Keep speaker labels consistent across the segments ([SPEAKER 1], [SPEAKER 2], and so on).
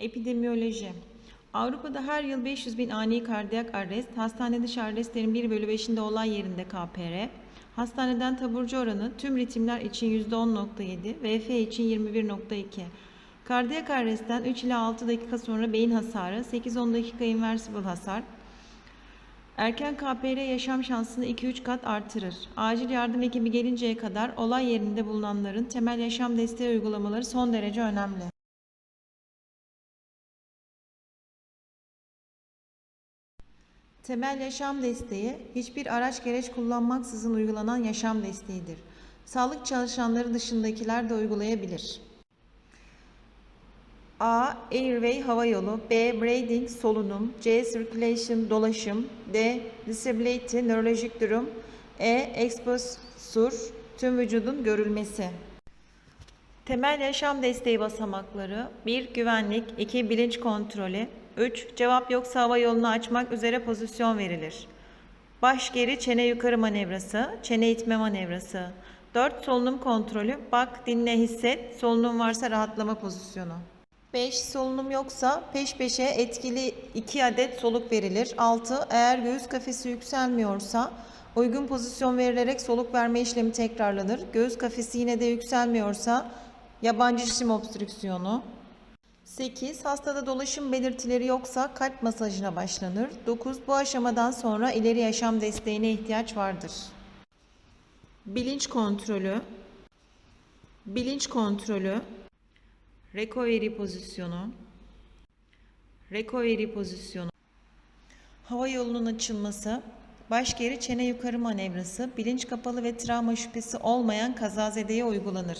[SPEAKER 1] Epidemiyoloji Avrupa'da her yıl 500 bin ani kardiyak arrest, hastane dışı arrestlerin 1 bölü 5'inde olay yerinde KPR, hastaneden taburcu oranı tüm ritimler için %10.7, VF için 21.2. Kardiyak arrestten 3 ila 6 dakika sonra beyin hasarı, 8-10 dakika inversible hasar, Erken KPR yaşam şansını 2-3 kat artırır. Acil yardım ekibi gelinceye kadar olay yerinde bulunanların temel yaşam desteği uygulamaları son derece önemli. Temel yaşam desteği hiçbir araç gereç kullanmaksızın uygulanan yaşam desteğidir. Sağlık çalışanları dışındakiler de uygulayabilir. A. Airway hava yolu B. Breathing solunum C. Circulation dolaşım D. Disability nörolojik durum E. Exposure tüm vücudun görülmesi Temel yaşam desteği basamakları 1. Güvenlik 2. Bilinç kontrolü 3. Cevap yoksa hava yolunu açmak üzere pozisyon verilir. Baş geri çene yukarı manevrası, çene itme manevrası. 4. Solunum kontrolü. Bak, dinle, hisset. Solunum varsa rahatlama pozisyonu. 5. Solunum yoksa peş peşe etkili 2 adet soluk verilir. 6. Eğer göğüs kafesi yükselmiyorsa uygun pozisyon verilerek soluk verme işlemi tekrarlanır. Göğüs kafesi yine de yükselmiyorsa yabancı cisim obstrüksiyonu. 8. Hastada dolaşım belirtileri yoksa kalp masajına başlanır. 9. Bu aşamadan sonra ileri yaşam desteğine ihtiyaç vardır. Bilinç kontrolü Bilinç kontrolü Recovery pozisyonu Recovery pozisyonu Hava yolunun açılması Baş geri çene yukarı manevrası bilinç kapalı ve travma şüphesi olmayan kazazedeye uygulanır.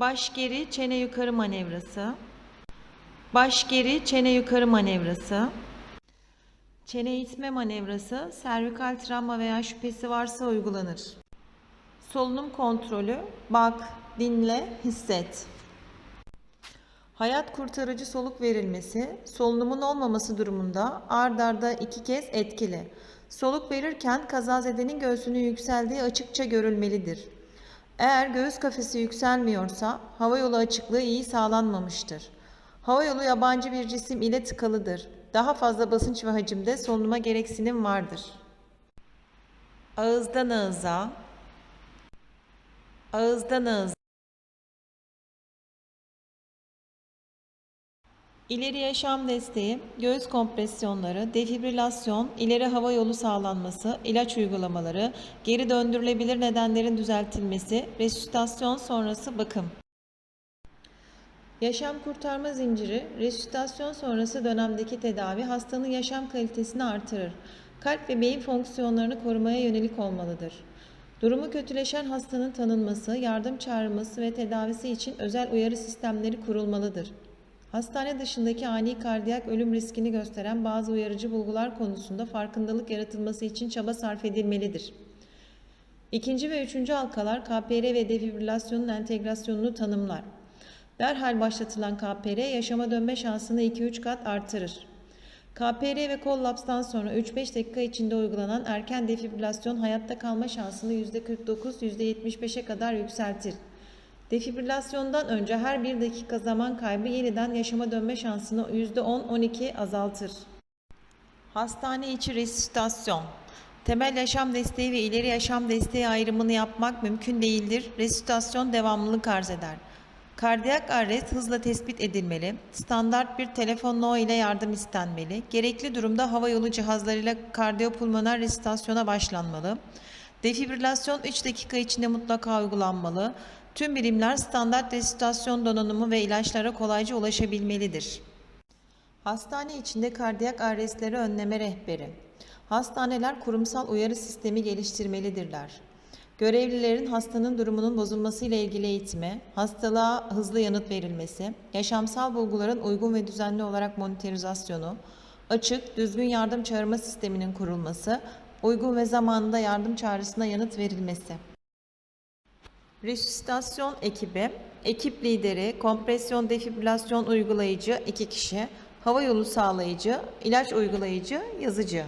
[SPEAKER 1] Baş geri çene yukarı manevrası Baş geri çene yukarı manevrası Çene itme manevrası servikal travma veya şüphesi varsa uygulanır. Solunum kontrolü bak, dinle, hisset. Hayat kurtarıcı soluk verilmesi, solunumun olmaması durumunda ard arda iki kez etkili. Soluk verirken kazazedenin göğsünün yükseldiği açıkça görülmelidir. Eğer göğüs kafesi yükselmiyorsa hava yolu açıklığı iyi sağlanmamıştır. Hava yolu yabancı bir cisim ile tıkalıdır. Daha fazla basınç ve hacimde solunuma gereksinim vardır. Ağızdan ağıza, ağızdan ağıza. İleri yaşam desteği, göğüs kompresyonları, defibrilasyon, ileri hava yolu sağlanması, ilaç uygulamaları, geri döndürülebilir nedenlerin düzeltilmesi, resüsitasyon sonrası bakım. Yaşam kurtarma zinciri, resüsitasyon sonrası dönemdeki tedavi hastanın yaşam kalitesini artırır. Kalp ve beyin fonksiyonlarını korumaya yönelik olmalıdır. Durumu kötüleşen hastanın tanınması, yardım çağrılması ve tedavisi için özel uyarı sistemleri kurulmalıdır. Hastane dışındaki ani kardiyak ölüm riskini gösteren bazı uyarıcı bulgular konusunda farkındalık yaratılması için çaba sarf edilmelidir. İkinci ve üçüncü halkalar KPR ve defibrilasyonun entegrasyonunu tanımlar. Derhal başlatılan KPR yaşama dönme şansını 2-3 kat artırır. KPR ve kollapstan sonra 3-5 dakika içinde uygulanan erken defibrilasyon hayatta kalma şansını %49-%75'e kadar yükseltir. Defibrilasyondan önce her bir dakika zaman kaybı yeniden yaşama dönme şansını %10-12 azaltır. Hastane içi resüsitasyon Temel yaşam desteği ve ileri yaşam desteği ayrımını yapmak mümkün değildir. Resüsitasyon devamlılık arz eder. Kardiyak arrest hızla tespit edilmeli. Standart bir telefon no ile yardım istenmeli. Gerekli durumda hava yolu cihazlarıyla kardiyopulmoner resüsitasyona başlanmalı. Defibrilasyon 3 dakika içinde mutlaka uygulanmalı. Tüm birimler standart resüsitasyon donanımı ve ilaçlara kolayca ulaşabilmelidir. Hastane içinde kardiyak arrestleri önleme rehberi. Hastaneler kurumsal uyarı sistemi geliştirmelidirler. Görevlilerin hastanın durumunun bozulması ile ilgili eğitimi, hastalığa hızlı yanıt verilmesi, yaşamsal bulguların uygun ve düzenli olarak monitorizasyonu, açık, düzgün yardım çağırma sisteminin kurulması, uygun ve zamanında yardım çağrısına yanıt verilmesi. Resüsitasyon ekibi, ekip lideri, kompresyon defibrilasyon uygulayıcı 2 kişi, hava yolu sağlayıcı, ilaç uygulayıcı, yazıcı.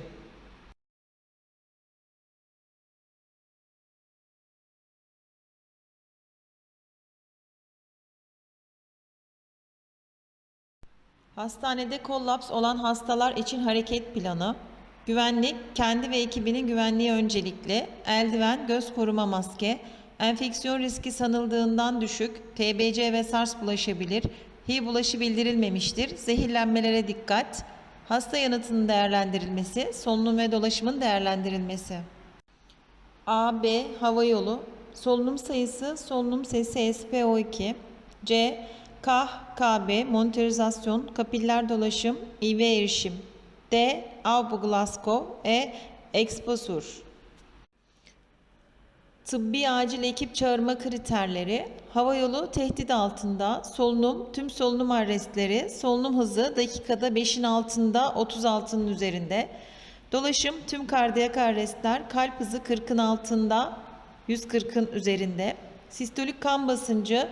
[SPEAKER 1] Hastanede kollaps olan hastalar için hareket planı. Güvenlik, kendi ve ekibinin güvenliği öncelikli. Eldiven, göz koruma maske. Enfeksiyon riski sanıldığından düşük. TBC ve SARS bulaşabilir. HIV bulaşı bildirilmemiştir. Zehirlenmelere dikkat. Hasta yanıtının değerlendirilmesi, solunum ve dolaşımın değerlendirilmesi. A, B hava yolu, solunum sayısı, solunum sesi SpO2, C KAH, KB, monitorizasyon, kapiller dolaşım, IV erişim, D Avbu Glasgow, E Exposur. Tıbbi acil ekip çağırma kriterleri, hava yolu tehdit altında, solunum, tüm solunum arrestleri, solunum hızı dakikada 5'in altında 36'nın üzerinde, dolaşım, tüm kardiyak arrestler, kalp hızı 40'ın altında 140'ın üzerinde, sistolik kan basıncı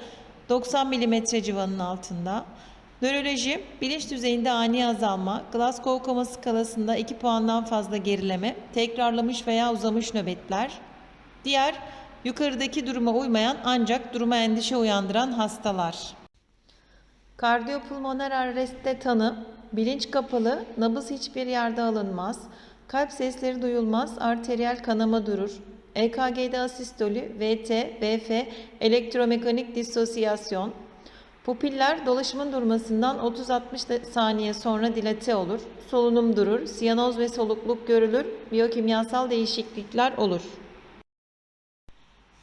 [SPEAKER 1] 90 mm civarının altında, nöroloji, bilinç düzeyinde ani azalma, Glasgow koma skalasında 2 puandan fazla gerileme, tekrarlamış veya uzamış nöbetler, Diğer yukarıdaki duruma uymayan ancak duruma endişe uyandıran hastalar. Kardiyopulmoner arrestte tanı, bilinç kapalı, nabız hiçbir yerde alınmaz, kalp sesleri duyulmaz, arteriyel kanama durur. EKG'de asistoli, VT, BF, elektromekanik disosyasyon. Pupiller dolaşımın durmasından 30-60 saniye sonra dilate olur. Solunum durur, siyanoz ve solukluk görülür, biyokimyasal değişiklikler olur.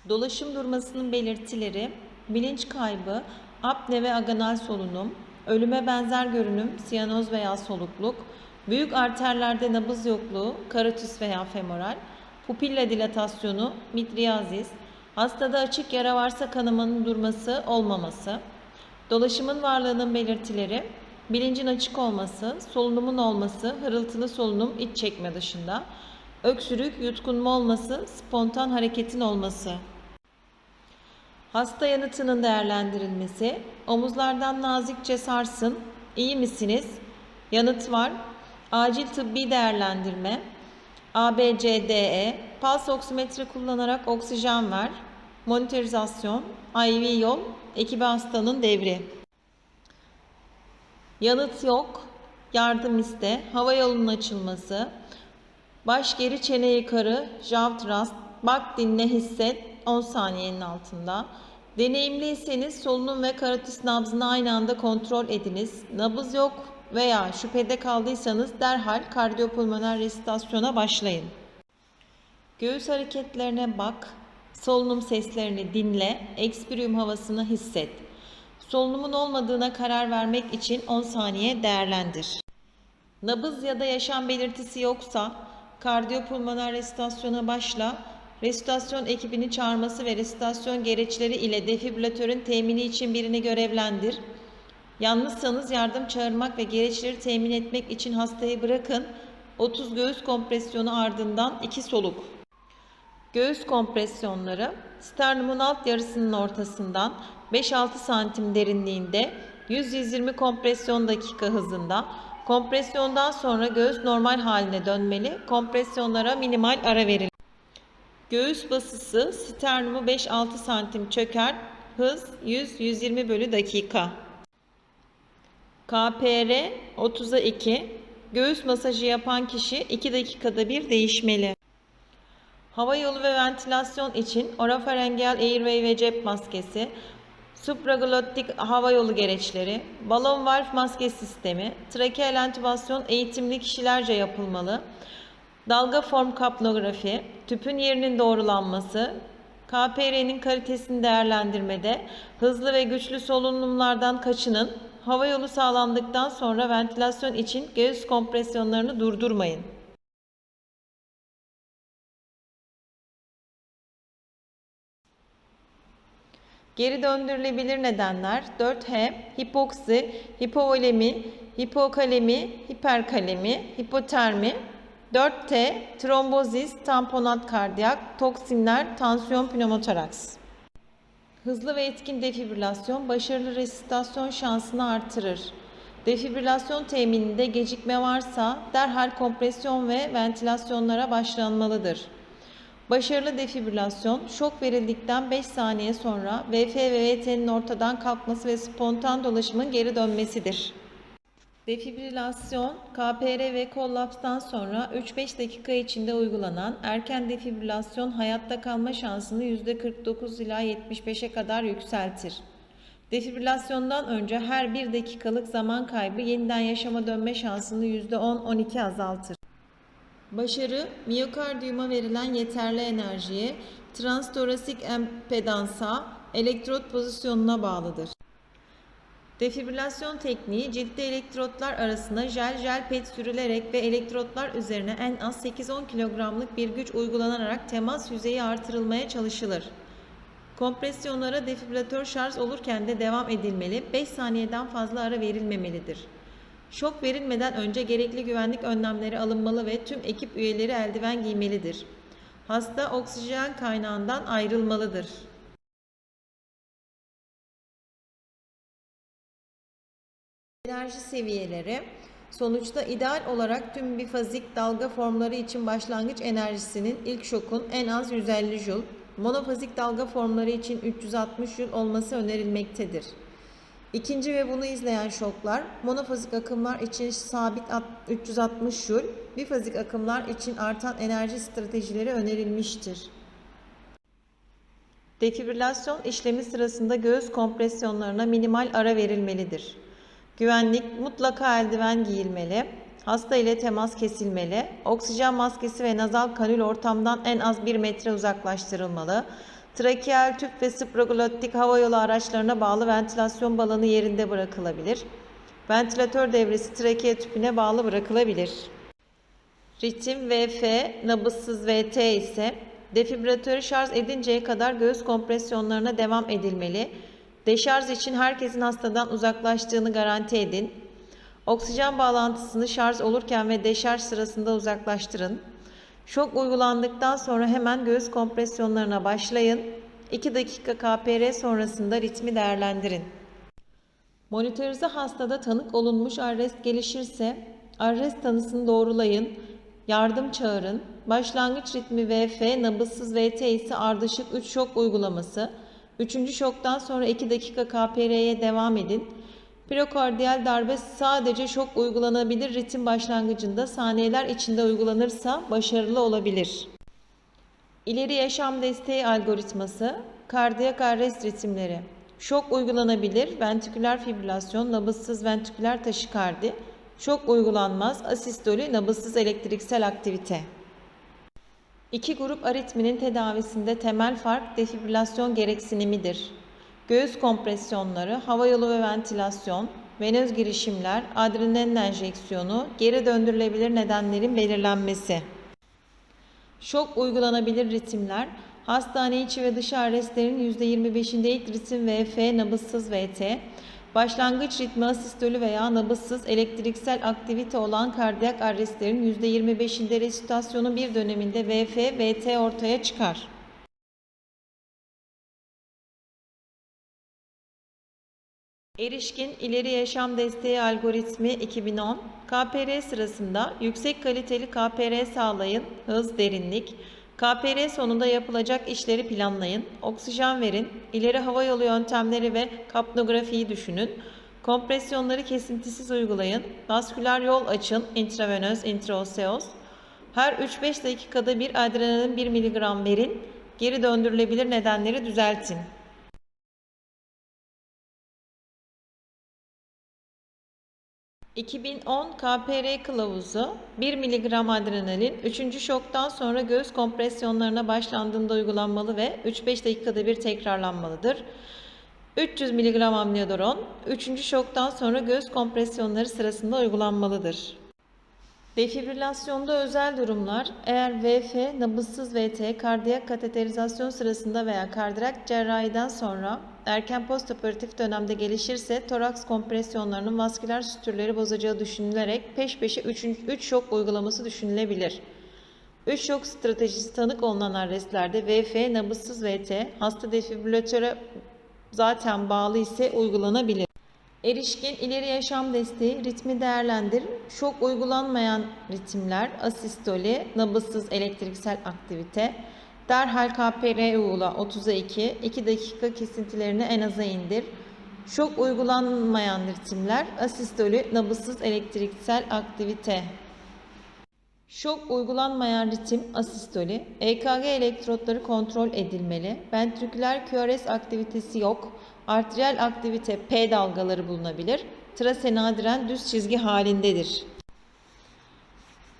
[SPEAKER 1] Dolaşım durmasının belirtileri bilinç kaybı, apne ve agonal solunum, ölüme benzer görünüm, siyanoz veya solukluk, büyük arterlerde nabız yokluğu, karotis veya femoral, pupilla dilatasyonu, mitriazis, hastada açık yara varsa kanamanın durması, olmaması, dolaşımın varlığının belirtileri, bilincin açık olması, solunumun olması, hırıltılı solunum iç çekme dışında, öksürük, yutkunma olması, spontan hareketin olması. Hasta yanıtının değerlendirilmesi, omuzlardan nazikçe sarsın, iyi misiniz? Yanıt var. Acil tıbbi değerlendirme, ABCDE, pulse oksimetre kullanarak oksijen ver, monitorizasyon, IV yol, ekibi hastanın devri. Yanıt yok, yardım iste, hava yolunun açılması, baş geri çene yukarı, jav thrust, bak dinle hisset, 10 saniyenin altında. Deneyimliyseniz solunum ve karotis nabzını aynı anda kontrol ediniz. Nabız yok veya şüphede kaldıysanız derhal kardiyopulmoner resitasyona başlayın. Göğüs hareketlerine bak, solunum seslerini dinle, ekspirium havasını hisset. Solunumun olmadığına karar vermek için 10 saniye değerlendir. Nabız ya da yaşam belirtisi yoksa kardiyopulmoner resitasyona başla Restorasyon ekibini çağırması ve restorasyon gereçleri ile defibrilatörün temini için birini görevlendir. Yalnızsanız yardım çağırmak ve gereçleri temin etmek için hastayı bırakın. 30 göğüs kompresyonu ardından 2 soluk. Göğüs kompresyonları sternumun alt yarısının ortasından 5-6 santim derinliğinde 100-120 kompresyon dakika hızında kompresyondan sonra göğüs normal haline dönmeli. Kompresyonlara minimal ara verilir. Göğüs basısı sternumu 5-6 santim çöker. Hız 100-120 bölü dakika. KPR 30'a 2. Göğüs masajı yapan kişi 2 dakikada bir değişmeli. Hava yolu ve ventilasyon için orofarengeal airway ve cep maskesi, supraglottik hava yolu gereçleri, balon valf maske sistemi, trakeal entübasyon eğitimli kişilerce yapılmalı. Dalga form kapnografi, tüpün yerinin doğrulanması, KPR'nin kalitesini değerlendirmede hızlı ve güçlü solunumlardan kaçının, hava yolu sağlandıktan sonra ventilasyon için göğüs kompresyonlarını durdurmayın. Geri döndürülebilir nedenler 4H, hipoksi, hipovolemi, hipokalemi, hiperkalemi, hipotermi, 4T, trombozis, tamponat kardiyak, toksinler, tansiyon pneumotoraks. Hızlı ve etkin defibrilasyon başarılı resistasyon şansını artırır. Defibrilasyon temininde gecikme varsa derhal kompresyon ve ventilasyonlara başlanmalıdır. Başarılı defibrilasyon şok verildikten 5 saniye sonra VF ve VT'nin ortadan kalkması ve spontan dolaşımın geri dönmesidir. Defibrilasyon, KPR ve kollapstan sonra 3-5 dakika içinde uygulanan erken defibrilasyon hayatta kalma şansını %49 ila 75'e kadar yükseltir. Defibrilasyondan önce her 1 dakikalık zaman kaybı yeniden yaşama dönme şansını %10-12 azaltır. Başarı, miyokardiyuma verilen yeterli enerjiye, transtorasik empedansa, elektrot pozisyonuna bağlıdır. Defibrilasyon tekniği ciltte elektrotlar arasına jel jel pet sürülerek ve elektrotlar üzerine en az 8-10 kilogramlık bir güç uygulanarak temas yüzeyi artırılmaya çalışılır. Kompresyonlara defibrilatör şarj olurken de devam edilmeli, 5 saniyeden fazla ara verilmemelidir. Şok verilmeden önce gerekli güvenlik önlemleri alınmalı ve tüm ekip üyeleri eldiven giymelidir. Hasta oksijen kaynağından ayrılmalıdır. Enerji seviyeleri sonuçta ideal olarak tüm bifazik dalga formları için başlangıç enerjisinin ilk şokun en az 150 Joule, monofazik dalga formları için 360 Joule olması önerilmektedir. İkinci ve bunu izleyen şoklar monofazik akımlar için sabit at- 360 Joule, bifazik akımlar için artan enerji stratejileri önerilmiştir. Defibrilasyon işlemi sırasında göğüs kompresyonlarına minimal ara verilmelidir. Güvenlik mutlaka eldiven giyilmeli, hasta ile temas kesilmeli, oksijen maskesi ve nazal kanül ortamdan en az 1 metre uzaklaştırılmalı, trakeal tüp ve spraglottik havayolu araçlarına bağlı ventilasyon balonu yerinde bırakılabilir. Ventilatör devresi trakea tüpüne bağlı bırakılabilir. Ritim VF, nabızsız VT ise defibrilatörü şarj edinceye kadar göğüs kompresyonlarına devam edilmeli. Deşarj için herkesin hastadan uzaklaştığını garanti edin. Oksijen bağlantısını şarj olurken ve deşarj sırasında uzaklaştırın. Şok uygulandıktan sonra hemen göğüs kompresyonlarına başlayın. 2 dakika KPR sonrasında ritmi değerlendirin. Monitörize hastada tanık olunmuş arrest gelişirse arrest tanısını doğrulayın, yardım çağırın. Başlangıç ritmi VF, nabızsız VT ise ardışık 3 şok uygulaması. 3. şoktan sonra 2 dakika KPR'ye devam edin. Prokardiyal darbe sadece şok uygulanabilir ritim başlangıcında saniyeler içinde uygulanırsa başarılı olabilir. İleri yaşam desteği algoritması, kardiyak arrest ritimleri. Şok uygulanabilir, ventriküler fibrilasyon, nabızsız ventriküler taşikardi. Şok uygulanmaz, asistoli, nabızsız elektriksel aktivite. İki grup aritminin tedavisinde temel fark defibrilasyon gereksinimidir. Göğüs kompresyonları, hava yolu ve ventilasyon, venöz girişimler, adrenalin enjeksiyonu, geri döndürülebilir nedenlerin belirlenmesi. Şok uygulanabilir ritimler, hastane içi ve dışı arrestlerin %25'inde ilk ritim VF, nabızsız VT, başlangıç ritmi asistolü veya nabızsız elektriksel aktivite olan kardiyak arrestlerin %25'inde resitasyonun bir döneminde VF, VT ortaya çıkar. Erişkin İleri Yaşam Desteği Algoritmi 2010 KPR sırasında yüksek kaliteli KPR sağlayın, hız, derinlik, KPR sonunda yapılacak işleri planlayın, oksijen verin, ileri hava yolu yöntemleri ve kapnografiyi düşünün, kompresyonları kesintisiz uygulayın, vasküler yol açın, intravenöz, intraoseos, her 3-5 dakikada bir adrenalin 1 mg verin, geri döndürülebilir nedenleri düzeltin. 2010 KPR kılavuzu 1 mg adrenalin 3. şoktan sonra göğüs kompresyonlarına başlandığında uygulanmalı ve 3-5 dakikada bir tekrarlanmalıdır. 300 mg amiodaron 3. şoktan sonra göğüs kompresyonları sırasında uygulanmalıdır. Defibrilasyonda özel durumlar eğer VF, nabızsız VT, kardiyak kateterizasyon sırasında veya kardiyak cerrahiden sonra erken postoperatif dönemde gelişirse toraks kompresyonlarının vasküler sütürleri bozacağı düşünülerek peş peşe 3 şok uygulaması düşünülebilir. 3 şok stratejisi tanık olunan arrestlerde VF, nabızsız VT, hasta defibrilatöre zaten bağlı ise uygulanabilir. Erişkin ileri yaşam desteği ritmi değerlendir. Şok uygulanmayan ritimler, asistoli, nabızsız elektriksel aktivite. Derhal KPR uygula 30'a 2, 2 dakika kesintilerini en aza indir. Şok uygulanmayan ritimler, asistoli, nabızsız elektriksel aktivite. Şok uygulanmayan ritim asistoli, EKG elektrotları kontrol edilmeli, ventriküler QRS aktivitesi yok, arteriyel aktivite P dalgaları bulunabilir, trase nadiren düz çizgi halindedir.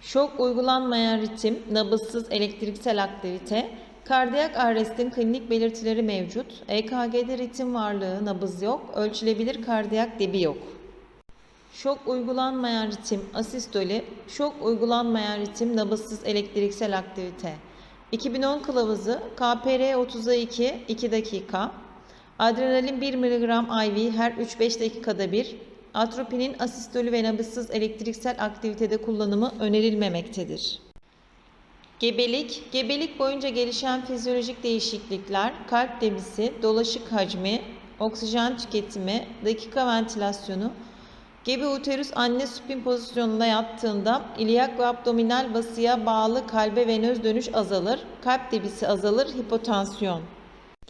[SPEAKER 1] Şok uygulanmayan ritim, nabızsız elektriksel aktivite, kardiyak arrestin klinik belirtileri mevcut, EKG'de ritim varlığı, nabız yok, ölçülebilir kardiyak debi yok. Şok uygulanmayan ritim, asistoli, şok uygulanmayan ritim, nabızsız elektriksel aktivite. 2010 kılavuzu KPR 30'a 2, 2 dakika. Adrenalin 1 mg IV her 3-5 dakikada bir. Atropinin asistoli ve nabızsız elektriksel aktivitede kullanımı önerilmemektedir. Gebelik, gebelik boyunca gelişen fizyolojik değişiklikler, kalp debisi, dolaşık hacmi, oksijen tüketimi, dakika ventilasyonu, Gebe uterus anne supin pozisyonunda yattığında ilyak ve abdominal basıya bağlı kalbe venöz dönüş azalır, kalp debisi azalır, hipotansiyon.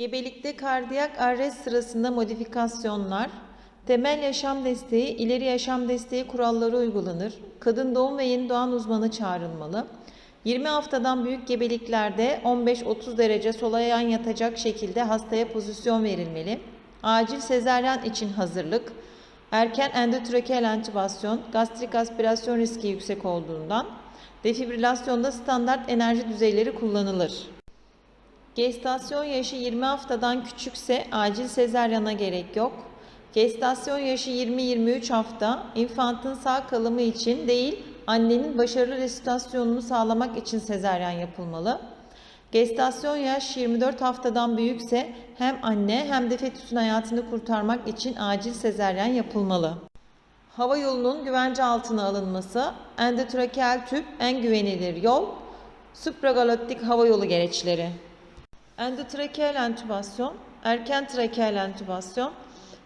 [SPEAKER 1] Gebelikte kardiyak arrest sırasında modifikasyonlar, temel yaşam desteği, ileri yaşam desteği kuralları uygulanır. Kadın doğum ve yeni doğan uzmanı çağrılmalı. 20 haftadan büyük gebeliklerde 15-30 derece sola yan yatacak şekilde hastaya pozisyon verilmeli. Acil sezaryen için hazırlık, erken endotrakeal entübasyon, gastrik aspirasyon riski yüksek olduğundan defibrilasyonda standart enerji düzeyleri kullanılır. Gestasyon yaşı 20 haftadan küçükse acil sezaryana gerek yok. Gestasyon yaşı 20-23 hafta infantın sağ kalımı için değil, annenin başarılı resitasyonunu sağlamak için sezaryen yapılmalı. Gestasyon yaş 24 haftadan büyükse hem anne hem de fetüsün hayatını kurtarmak için acil sezaryen yapılmalı. Hava yolunun güvence altına alınması, endotrakeal tüp en güvenilir yol, supragalaktik hava yolu gereçleri. Endotrakeal entübasyon, erken trakeal entübasyon,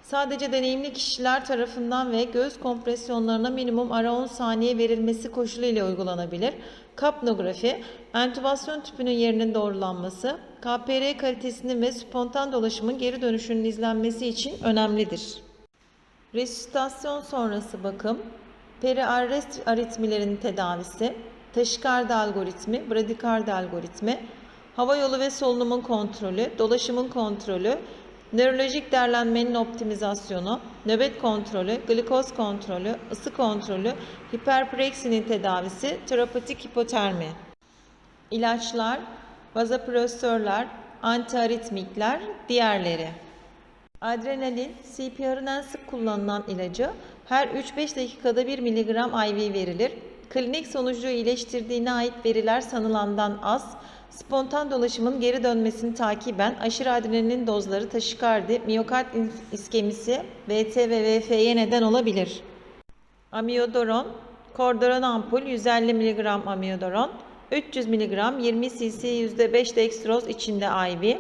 [SPEAKER 1] sadece deneyimli kişiler tarafından ve göğüs kompresyonlarına minimum ara 10 saniye verilmesi koşuluyla uygulanabilir. Kapnografi, entübasyon tüpünün yerinin doğrulanması, KPR kalitesinin ve spontan dolaşımın geri dönüşünün izlenmesi için önemlidir. Resüsitasyon sonrası bakım, periarrest aritmilerin tedavisi, taşikardi algoritmi, bradikardi algoritmi, hava yolu ve solunumun kontrolü, dolaşımın kontrolü, nörolojik derlenmenin optimizasyonu, nöbet kontrolü, glikoz kontrolü, ısı kontrolü, hiperpreksinin tedavisi, terapatik hipotermi. İlaçlar, vazopresörler, antiaritmikler, diğerleri. Adrenalin, CPR'ın en sık kullanılan ilacı her 3-5 dakikada 1 mg IV verilir. Klinik sonucu iyileştirdiğine ait veriler sanılandan az. Spontan dolaşımın geri dönmesini takiben aşırı adrenalin dozları taşikardi, miyokard iskemisi, VT ve VF'ye neden olabilir. Amiodaron, kordoron ampul 150 mg amiodaron, 300 mg 20 cc %5 dextroz içinde IV.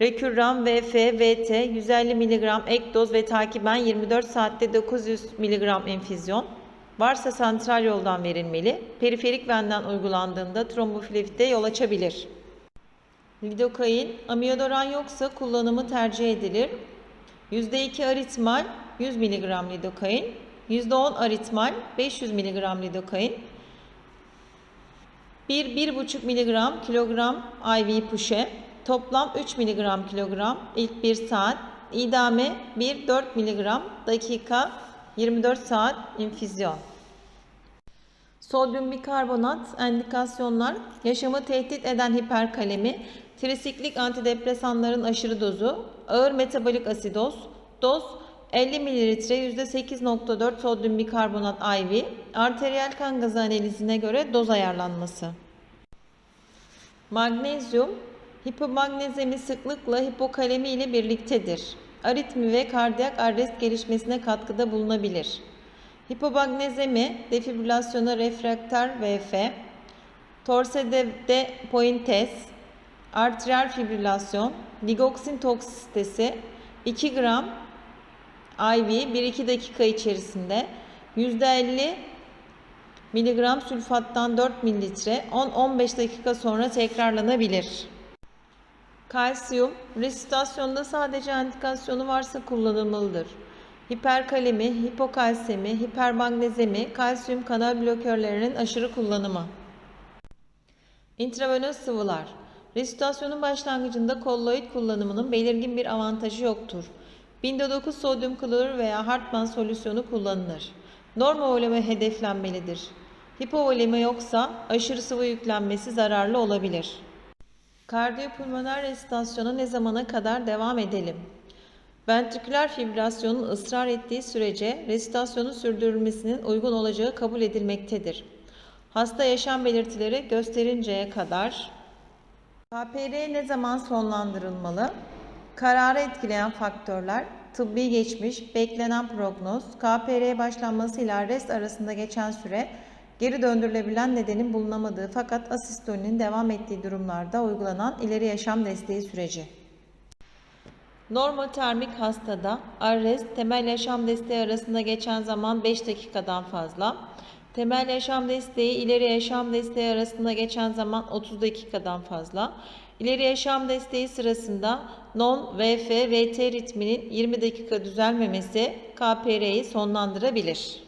[SPEAKER 1] Rekürram VF, VT 150 mg ek doz ve takiben 24 saatte 900 mg enfüzyon. Varsa santral yoldan verilmeli. Periferik venden uygulandığında tromboflebite yol açabilir. Lidokain, amiyodoran yoksa kullanımı tercih edilir. %2 aritmal 100 mg lidokain, %10 aritmal 500 mg lidokain, 1-1,5 mg kilogram IV puşe, toplam 3 mg kilogram ilk 1 saat, idame 1-4 mg dakika 24 saat infüzyon. Sodyum bikarbonat endikasyonlar yaşamı tehdit eden hiperkalemi, trisiklik antidepresanların aşırı dozu, ağır metabolik asidoz, doz 50 ml %8.4 sodyum bikarbonat IV, arteriyel kan gazı analizine göre doz ayarlanması. Magnezyum, hipomagnezemi sıklıkla hipokalemi ile birliktedir. Aritmi ve kardiyak arrest gelişmesine katkıda bulunabilir. Hipomagnezemi, defibrilasyona refraktör VF, torsede pointes, arteriyel fibrilasyon, ligoksin toksisitesi 2 gram IV 1-2 dakika içerisinde %50 miligram sülfattan 4 mililitre 10-15 dakika sonra tekrarlanabilir. Kalsiyum, resitasyonda sadece endikasyonu varsa kullanılmalıdır. Hiperkalemi, hipokalsemi, hipermagnezemi, kalsiyum kanal blokörlerinin aşırı kullanımı. İntravenöz sıvılar. Resitasyonun başlangıcında kolloid kullanımının belirgin bir avantajı yoktur. Binde 9 sodyum klorür veya Hartmann solüsyonu kullanılır. Normovoleme hedeflenmelidir. Hipovoleme yoksa aşırı sıvı yüklenmesi zararlı olabilir. Kardiyopulmoner resitasyona ne zamana kadar devam edelim? Ventriküler fibrilasyonun ısrar ettiği sürece resitasyonun sürdürülmesinin uygun olacağı kabul edilmektedir. Hasta yaşam belirtileri gösterinceye kadar KPR ne zaman sonlandırılmalı? Kararı etkileyen faktörler, tıbbi geçmiş, beklenen prognoz, KPR başlanmasıyla rest arasında geçen süre, geri döndürülebilen nedenin bulunamadığı fakat asistolinin devam ettiği durumlarda uygulanan ileri yaşam desteği süreci. Normotermik hastada arrest temel yaşam desteği arasında geçen zaman 5 dakikadan fazla, temel yaşam desteği ileri yaşam desteği arasında geçen zaman 30 dakikadan fazla, ileri yaşam desteği sırasında non-VF-VT ritminin 20 dakika düzelmemesi KPR'yi sonlandırabilir.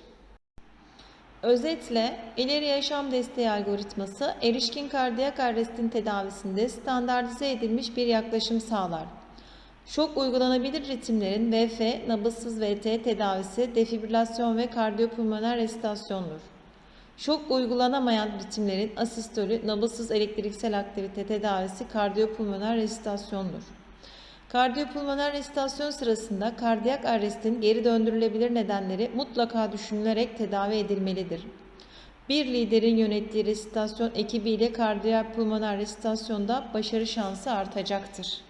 [SPEAKER 1] Özetle ileri yaşam desteği algoritması erişkin kardiyak arrestin tedavisinde standartize edilmiş bir yaklaşım sağlar. Şok uygulanabilir ritimlerin VF, nabızsız VT tedavisi, defibrilasyon ve kardiyopulmoner resitasyondur. Şok uygulanamayan ritimlerin asistolü, nabızsız elektriksel aktivite tedavisi, kardiyopulmoner resitasyondur. Kardiyopulmoner resitasyon sırasında kardiyak arrestin geri döndürülebilir nedenleri mutlaka düşünülerek tedavi edilmelidir. Bir liderin yönettiği resitasyon ekibiyle kardiyopulmoner resitasyonda başarı şansı artacaktır.